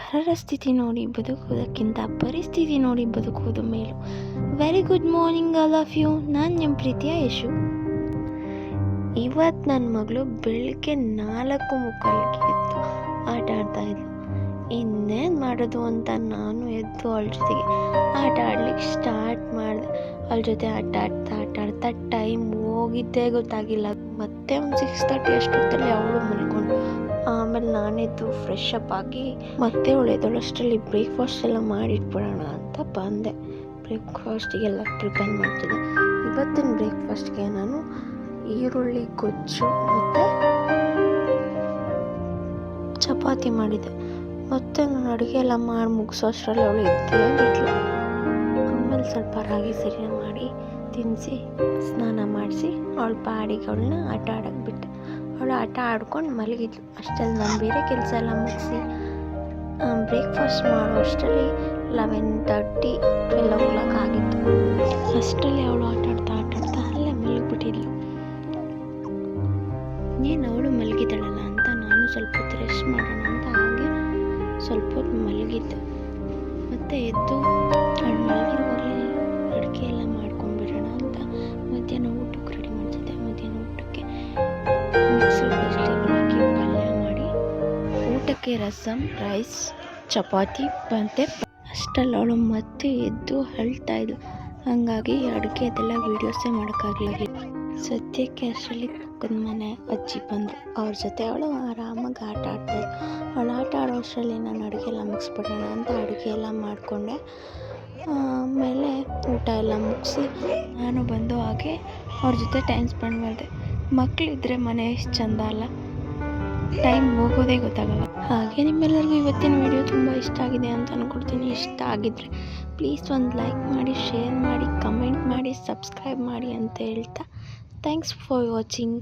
ಪರರ ಸ್ಥಿತಿ ನೋಡಿ ಬದುಕುವುದಕ್ಕಿಂತ ಪರಿಸ್ಥಿತಿ ನೋಡಿ ಬದುಕುವುದು ಮೇಲು. Very good morning all of you ನಾನು ನಿಮ್ಮ ಪ್ರೀತಿಯ ಯಶು ಇವತ್ತು ನನ್ನ ಮಗಳು ಬೆಳಗ್ಗೆ ನಾಲ್ಕು ಮುಖಕ್ಕೆ ಎದ್ದು ಆಟ ಆಡ್ತಾ ಇದ್ಲು. ಇನ್ನೇನು ಮಾಡೋದು ಅಂತ ನಾನು ಎದ್ದು ಅವಳ ಜೊತೆಗೆ ಆಟ ಆಡ್ಲಿಕ್ಕೆ ಸ್ಟಾರ್ಟ್ ಮಾಡಿದೆ. ಅವಳ ಜೊತೆ ಆಟ ಆಡ್ತಾ ಆಟ ಆಡ್ತಾ ಟೈಮ್ ಹೋಗಿದ್ದೇ ಗೊತ್ತಾಗಿಲ್ಲ. ಮತ್ತೆ ಒಂದು ಸಿಕ್ಸ್ ತರ್ಟಿ ಅಷ್ಟೊತ್ತಲ್ಲಿ ಅವಳು ಮಲ್ಕೊಂಡು ಆಮೇಲೆ ನಾನೆದ್ದು ಫ್ರೆಶ್ ಅಪ್ ಆಗಿ ಮತ್ತೆ ಉಳಿದೊಳಷ್ಟರಲ್ಲಿ ಎದ್ದೋಳಷ್ಟರಲ್ಲಿ ಬ್ರೇಕ್ಫಾಸ್ಟ್ ಎಲ್ಲ ಮಾಡಿಟ್ಬಿಡೋಣ ಅಂತ ಬಂದೆ. ಬ್ರೇಕ್ಫಾಸ್ಟಿಗೆಲ್ಲ ಪ್ರಿಪೇರ್ ಮಾಡ್ತಿದ್ದೆ. ಇವತ್ತಿನ ಬ್ರೇಕ್ಫಾಸ್ಟ್ಗೆ ನಾನು ಈರುಳ್ಳಿ, ಗೊಜ್ಜು ಮತ್ತು ಚಪಾತಿ ಮಾಡಿದೆ. ಮತ್ತೆ ನಾನು ಅಡುಗೆ ಎಲ್ಲ ಮಾಡಿ ಮುಗಿಸೋ ಅಷ್ಟರಲ್ಲಿ ಅವಳು ಇದ್ದೇ ಬಿಟ್ಲು ಆಮೇಲೆ ಸ್ವಲ್ಪ ರಾಗಿ ಸರಿಯಾಗಿ ಮಾಡಿ ತಿನ್ನಿಸಿ ಸ್ನಾನ ಮಾಡಿಸಿ, ಅವಳ ಪಾಡಿಗೆ ಅವಳನ್ನ ಆಟ ಆಡೋಕ್ಕೆ ಬಿಟ್ಟೆ. ಅವಳು ಆಟ ಆಡ್ಕೊಂಡು ಮಲಗಿದ್ಲು. ಅಷ್ಟಲ್ಲಿ ನಾನು ಬೇರೆ ಕೆಲಸ ಎಲ್ಲ ಮುಗಿಸಿ ಬ್ರೇಕ್ಫಾಸ್ಟ್ ಮಾಡೋ ಅಷ್ಟರಲ್ಲಿ eleven thirty twelve o'clock ಆಗಿತ್ತು. ಅಷ್ಟರಲ್ಲಿ ಅವಳು ಆಟ ಆಡ್ತಾ ಆಟ ಆಡ್ತಾ ಅಲ್ಲೇ ಮಲಗಿಬಿಟ್ಟಿದ್ಲು. ಏನು ಅವಳು ಮಲಗಿದ್ದಾಳಲ್ಲ ಅಂತ ನಾನು ಸ್ವಲ್ಪ ಹೊತ್ತು ರೆಸ್ಟ್ ಮಾಡೋಣ ಅಂತ ಹಾಗೆ ಸ್ವಲ್ಪ ಹೊತ್ತು ಮಲಗಿದ್ದೆ. ಮತ್ತೆ ಎದ್ದು ಊಟಕ್ಕೆ ರಸಮ್ ರೈಸ್, ಚಪಾತಿ ಮತ್ತು ಅಷ್ಟಲ್ಲಿ ಅವಳು ಮತ್ತೆ ಎದ್ದು ಅಳ್ತಾ ಇದ್ಲು. ಹಾಗಾಗಿ ಅಡುಗೆ ಅದೆಲ್ಲ ವೀಡಿಯೋಸೇ ಮಾಡೋಕ್ಕಾಗಲಿಲ್ಲ. ಸದ್ಯಕ್ಕೆ ಅಷ್ಟರಲ್ಲಿ ಪಕ್ಕದ ಮನೆ ಅಜ್ಜಿ ಬಂದರು. ಅವ್ರ ಜೊತೆ ಅವಳು ಆರಾಮಾಗಿ ಆಟ ಆಡ್ತಾಯಿದ್ಲು ಅವಳು ಆಟ ಆಡೋ ಅಷ್ಟರಲ್ಲಿ ನಾನು ಅಡುಗೆ ಎಲ್ಲ ಮುಗಿಸ್ಬಿಡೋಣ ಅಂತ ಅಡುಗೆ ಎಲ್ಲ ಮಾಡಿಕೊಂಡೆ. ಆಮೇಲೆ ಊಟ ಎಲ್ಲ ಮುಗಿಸಿ ನಾನು ಬಂದು ಹಾಗೆ ಅವ್ರ ಜೊತೆ ಟೈಮ್ ಸ್ಪೆಂಡ್ ಮಾಡಿದೆ. ಮಕ್ಕಳಿದ್ರೆ ಮನೆ ಎಷ್ಟು ಚಂದ ಅಲ್ಲ. ಟೈಮ್ ಹೋಗೋದೇ ಗೊತ್ತಾಗಲ್ಲ. ಹಾಗೆ ನಿಮ್ಮೆಲ್ಲರಿಗೂ ಇವತ್ತಿನ ವಿಡಿಯೋ ತುಂಬ ಇಷ್ಟ ಆಗಿದೆ ಅಂತ ಅಂದ್ಕೊಡ್ತೀನಿ ಇಷ್ಟ ಆಗಿದ್ರೆ ಪ್ಲೀಸ್ ಒಂದು ಲೈಕ್ ಮಾಡಿ ಶೇರ್ ಮಾಡಿ ಕಮೆಂಟ್ ಮಾಡಿ ಸಬ್ಸ್ಕ್ರೈಬ್ ಮಾಡಿ ಅಂತ ಹೇಳ್ತಾ. Thanks for watching